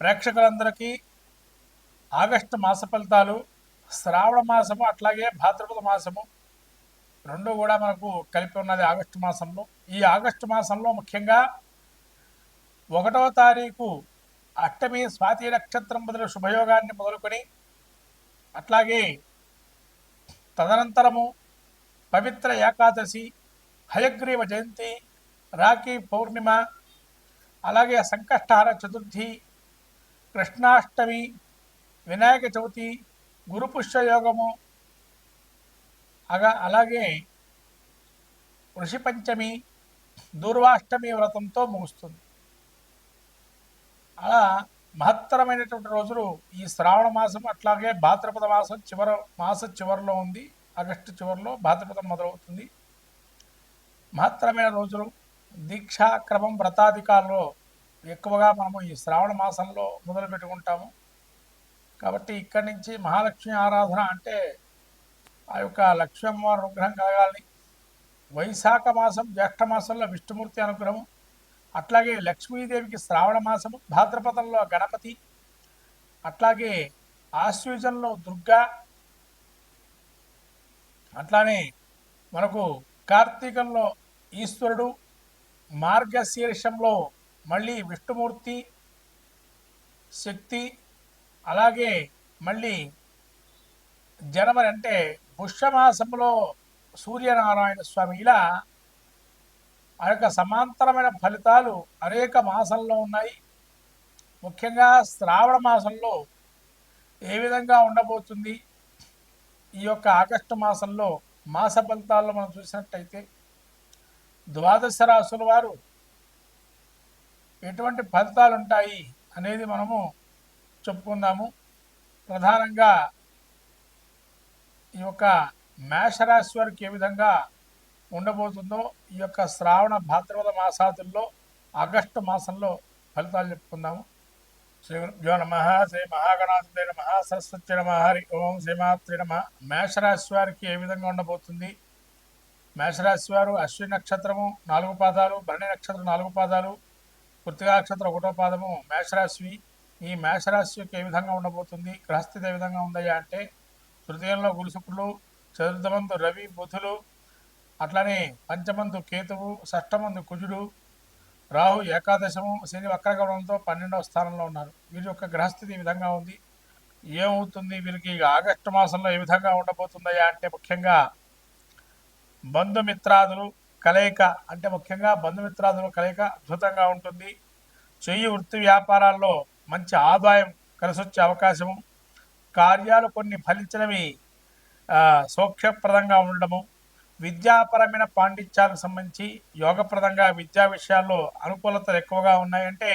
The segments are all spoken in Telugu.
ప్రేక్షకులందరికీ ఆగస్టు మాస ఫలితాలు శ్రావణ మాసము అట్లాగే భాద్రపద మాసము రెండు కూడా మనకు కలిపి ఉన్నది ఆగస్టు మాసంలో. ఈ ఆగస్టు మాసంలో ముఖ్యంగా ఒకటవ తారీఖు అష్టమి స్వాతి నక్షత్రం మొదలు శుభయోగాన్ని మొదలుకొని అట్లాగే తదనంతరము పవిత్ర ఏకాదశి హయగ్రీవ జయంతి రాఖీ పౌర్ణిమ అలాగే సంకష్టహార చతుర్థి కృష్ణాష్టమి వినాయక చవితి గురుపుష్యయోగము అగా అలాగే ఋషిపంచమి దూర్వాష్టమి వ్రతంతో ముగుస్తుంది. అలా మహత్తరమైనటువంటి రోజులు ఈ శ్రావణ మాసం అట్లాగే భాద్రపద మాసం చివర మాస చివరిలో ఉంది ఆగస్టు చివరిలో భాద్రపదం మొదలవుతుంది. మహత్తరమైన రోజులు. దీక్షాక్రమం వ్రతాధికారులో ఎక్కువగా మనము ఈ శ్రావణ మాసంలో మొదలు పెట్టుకుంటాము. కాబట్టి ఇక్కడి నుంచి మహాలక్ష్మి ఆరాధన అంటే ఆ యొక్క లక్ష్మీ అమ్మవారి అనుగ్రహం కలగాలని వైశాఖ మాసం జ్యేష్ఠ మాసంలో విష్ణుమూర్తి అనుగ్రహం అట్లాగే లక్ష్మీదేవికి శ్రావణ మాసము భాద్రపదంలో గణపతి అట్లాగే ఆశ్వీజంలో దుర్గా అట్లానే మనకు కార్తీకంలో ఈశ్వరుడు మార్గశీర్షంలో మళ్ళీ విష్ణుమూర్తి శక్తి అలాగే మళ్ళీ జనవరి అంటే పుష్యమాసంలో సూర్యనారాయణ స్వామి. ఇలా ఆ యొక్క సమాంతరమైన ఫలితాలు అనేక మాసంలో ఉన్నాయి. ముఖ్యంగా శ్రావణ మాసంలో ఏ విధంగా ఉండబోతుంది? ఈ యొక్క ఆగస్టు మాసంలో మాస ఫలితాల్లో మనం చూసినట్టయితే ద్వాదశ రాసుల వారు ఎటువంటి ఫలితాలు ఉంటాయి అనేది మనము చెప్పుకుందాము. ప్రధానంగా ఈ యొక్క మేషరాశి వారికి ఏ విధంగా ఉండబోతుందో ఈ యొక్క శ్రావణ భాద్రపద మాసాదుల్లో ఆగస్టు మాసంలో ఫలితాలు చెప్పుకుందాము. శ్రీ గురుభ్యో నమ శ్రీ మహాగణాధిపతి నమ సరస్వతి నమ హరి ఓం శ్రీమాత్రి నమ. మేషరాశి వారికి ఏ విధంగా ఉండబోతుంది? మేషరాశి వారు అశ్విని నక్షత్రము నాలుగు పాదాలు భరణి నక్షత్రం నాలుగు పాదాలు కృతికా నక్షత్రం ఒకటో పాదము మేషరాశివి. ఈ మేషరాశికి ఏ విధంగా ఉండబోతుంది? గ్రహస్థితి ఏ విధంగా ఉందయ్యా అంటే తృతీయంలో గురుశుకులు చతుర్థమందు రవి బుధులు అట్లనే పంచమందు కేతువు షష్టమందు కుజుడు రాహు ఏకాదశము శని వక్రగమనంతో పన్నెండవ స్థానంలో ఉన్నారు. వీరి యొక్క గ్రహస్థితి ఈ విధంగా ఉంది. ఏమవుతుంది? వీరికి ఇక ఆగస్టు మాసంలో ఏ విధంగా ఉండబోతుందయ్యా అంటే ముఖ్యంగా బంధుమిత్రాదులు కలయిక అంటే ముఖ్యంగా బంధుమిత్రాదుల కలయిక అద్భుతంగా ఉంటుంది. చెయ్యి వృత్తి వ్యాపారాల్లో మంచి ఆదాయం కలిసొచ్చే అవకాశము. కార్యాలు కొన్ని ఫలించినవి సౌఖ్యప్రదంగా ఉండడము. విద్యాపరమైన పాండిత్యాలకు సంబంధించి యోగప్రదంగా విద్యా విషయాల్లో అనుకూలతలు ఎక్కువగా ఉన్నాయంటే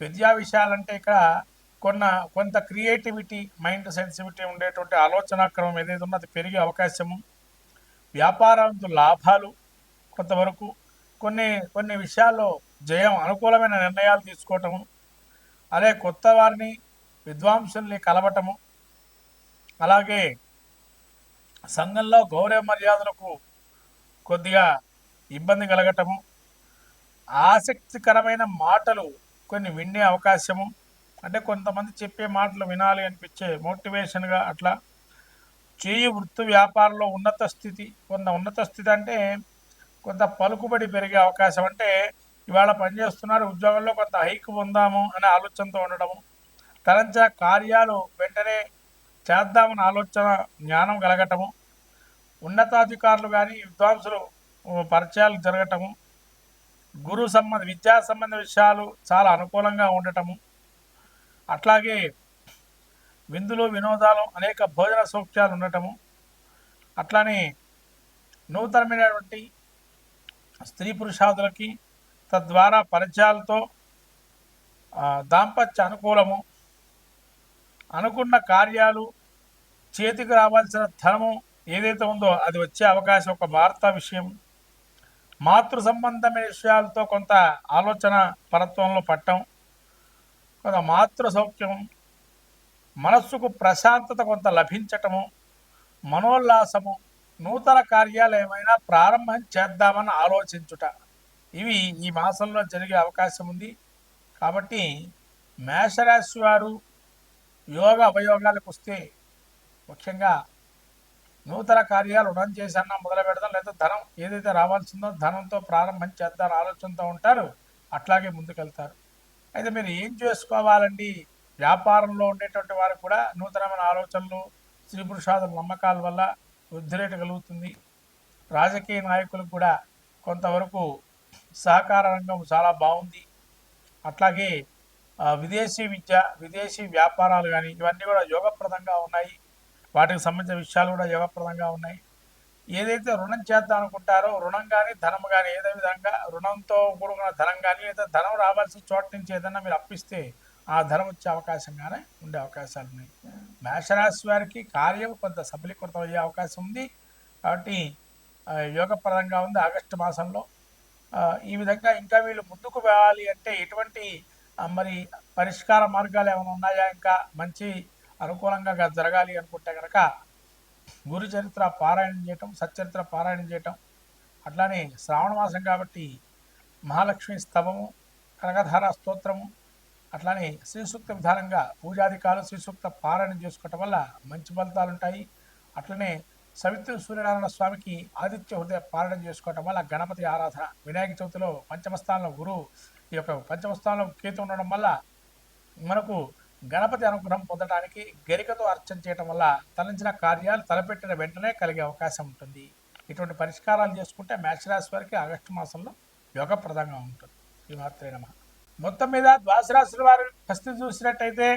విద్యా విషయాలంటే ఇక్కడ కొన్న కొంత క్రియేటివిటీ మైండ్ సెన్సిటివిటీ ఉండేటువంటి ఆలోచనాక్రమం ఏదైతే ఉన్నది పెరిగే అవకాశము. వ్యాపారంతో లాభాలు కొంతవరకు కొన్ని కొన్ని విషయాల్లో జయం అనుకూలమైన నిర్ణయాలు తీసుకోవటము అదే కొత్త వారిని విద్వాంసుల్ని కలవటము అలాగే సంఘంలో గౌరవ మర్యాదలకు కొద్దిగా ఇబ్బంది కలగటము ఆసక్తికరమైన మాటలు కొన్ని వినే అవకాశము అంటే కొంతమంది చెప్పే మాటలు వినాలి అనిపించే మోటివేషన్గా అట్లా చేయి వృత్తి వ్యాపారంలో ఉన్నత స్థితి కొంత ఉన్నత స్థితి అంటే కొంత పలుకుబడి పెరిగే అవకాశం అంటే ఇవాళ పనిచేస్తున్నారు ఉద్యోగంలో కొంత హైక్ పొందాము అనే ఆలోచనతో ఉండడము తలంచ కార్యాలు వెంటనే చేద్దామని ఆలోచన జ్ఞానం కలగటము. ఉన్నతాధికారులు కానీ విద్వాంసులు పరిచయాలు జరగటము. గురు సంబంధ విద్యా సంబంధ విషయాలు చాలా అనుకూలంగా ఉండటము. అట్లాగే విందులు వినోదాలు అనేక భోజన సౌఖ్యాలు ఉండటము. అట్లానే నూతనమైనటువంటి స్త్రీ పురుషాదులకి తద్వారా పరిచయాలతో దాంపత్య అనుకూలము అనుకున్న కార్యాలు చేతికి రావాల్సిన ధనము ఏదైతే ఉందో అది వచ్చే అవకాశం ఒక వార్తా విషయం. మాతృ సంబంధమైన విషయాలతో కొంత ఆలోచన పరత్వంలో పట్టం. కొంత మాతృ సౌఖ్యం మనస్సుకు ప్రశాంతత కొంత లభించటము మనోల్లాసము నూతన కార్యాలు ఏమైనా ప్రారంభం చేద్దామని ఆలోచించుట. ఇవి ఈ మాసంలో జరిగే అవకాశం ఉంది. కాబట్టి మేషరాశి వారు యోగ అవయోగాలకు వస్తే ముఖ్యంగా నూతన కార్యాలు రుణం చేసన్నా మొదలు పెడదాం లేదా ధనం ఏదైతే రావాల్సిందో ధనంతో ప్రారంభం చేద్దాం ఆలోచనతో ఉంటారు అట్లాగే ముందుకెళ్తారు. అయితే మీరు ఏం చేసుకోవాలండి? వ్యాపారంలో ఉండేటువంటి వారికి కూడా నూతనమైన ఆలోచనలు స్త్రీ పురుషాదుల నమ్మకాల వల్ల వృద్ధి రేటు కలుగుతుంది. రాజకీయ నాయకులకు కూడా కొంతవరకు సహకార రంగం చాలా బాగుంది. అట్లాగే విదేశీ విద్య విదేశీ వ్యాపారాలు కానీ ఇవన్నీ కూడా యోగప్రదంగా ఉన్నాయి. వాటికి సంబంధించిన విషయాలు కూడా యోగప్రదంగా ఉన్నాయి. ఏదైతే రుణం చేద్దాం అనుకుంటారో రుణం కానీ ధనం కానీ ఏదో విధంగా రుణంతో కూడుకున్న ధనం కానీ లేదా ధనం రావాల్సిన చోట నుంచి ఏదైనా మీరు అప్పిస్తే ఆ ధనం వచ్చే అవకాశంగానే ఉండే అవకాశాలు ఉన్నాయి. మేషరాశి వారికి కార్యం కొంత సఫలీకృతం అయ్యే అవకాశం ఉంది. కాబట్టి యోగప్రదంగా ఉంది ఆగస్టు మాసంలో. ఈ విధంగా ఇంకా వీళ్ళు ముందుకు వెళ్ళాలి అంటే ఎటువంటి మరి పరిష్కార మార్గాలు ఏమైనా ఉన్నాయా? ఇంకా మంచి అనుకూలంగా జరగాలి అనుకుంటే కనుక గురు చరిత్ర పారాయణం చేయటం సచ్చరిత్ర పారాయణం చేయటం అట్లానే శ్రావణ మాసం కాబట్టి మహాలక్ష్మి స్తవము కనకధార స్తోత్రము అట్లానే శ్రీసూక్త విధానంగా పూజాధికారులు శ్రీసూక్త పారాయణం చేసుకోవటం వల్ల మంచి ఫలితాలు ఉంటాయి అట్లనే సవిత్ర సూర్యనారాయణ స్వామికి ఆదిత్య హృదయ పారాయణం చేసుకోవటం వల్ల గణపతి ఆరాధన వినాయక చవితిలో పంచమస్థానంలో గురువు ఈ యొక్క పంచమస్థానంలో కేతు ఉండడం వల్ల మనకు గణపతి అనుగ్రహం పొందడానికి గరికతో అర్చన చేయటం వల్ల తలంచిన కార్యాలు తలపెట్టిన వెంటనే కలిగే అవకాశం ఉంటుంది. ఇటువంటి పరిష్కారాలు చేసుకుంటే మేషరాశి వారికి ఆగస్టు మాసంలో యోగప్రదంగా ఉంటుంది. ఈ మాత్రమే నమ. మొత్తం మీద ద్వాసరాశుల వారి పరిస్థితి చూసినట్టయితే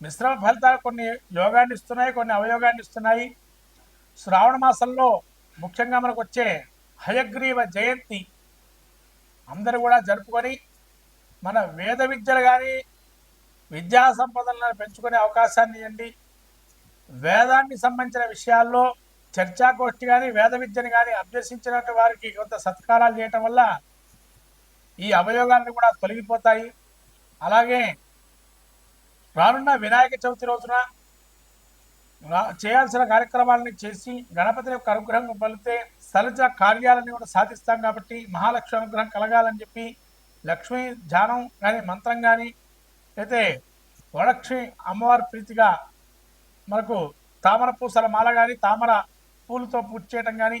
మిశ్రమ ఫలితాలు కొన్ని యోగాన్ని ఇస్తున్నాయి కొన్ని అవయోగాన్ని ఇస్తున్నాయి. శ్రావణ మాసంలో ముఖ్యంగా మనకు వచ్చే హయగ్రీవ జయంతి అందరూ కూడా జరుపుకొని మన వేద విద్యలు కానీ విద్యా సంపదలను పెంచుకునే అవకాశాన్ని ఇవ్వండి. వేదానికి సంబంధించిన విషయాల్లో చర్చాగోష్ఠి కానీ వేద విద్యను కానీ అభ్యసించినటువంటి వారికి కొంత సత్కారాలు చేయటం వల్ల ఈ అవయోగాన్ని కూడా తొలగిపోతాయి. అలాగే రానున్న వినాయక చవితి రోజున రా- చేయాల్సిన కార్యక్రమాలని చేసి గణపతి యొక్క అనుగ్రహం పలితే సలజ కార్యాలని కూడా సాధిస్తాం కాబట్టి మహాలక్ష్మి అనుగ్రహం కలగాలని చెప్పి లక్ష్మీ ధ్యానం కానీ మంత్రం కానీ అయితే వరలక్ష్మి అమ్మవారి ప్రీతిగా మనకు తామర పూసల మాల కానీ తామర పూలతో పూజ చేయటం కానీ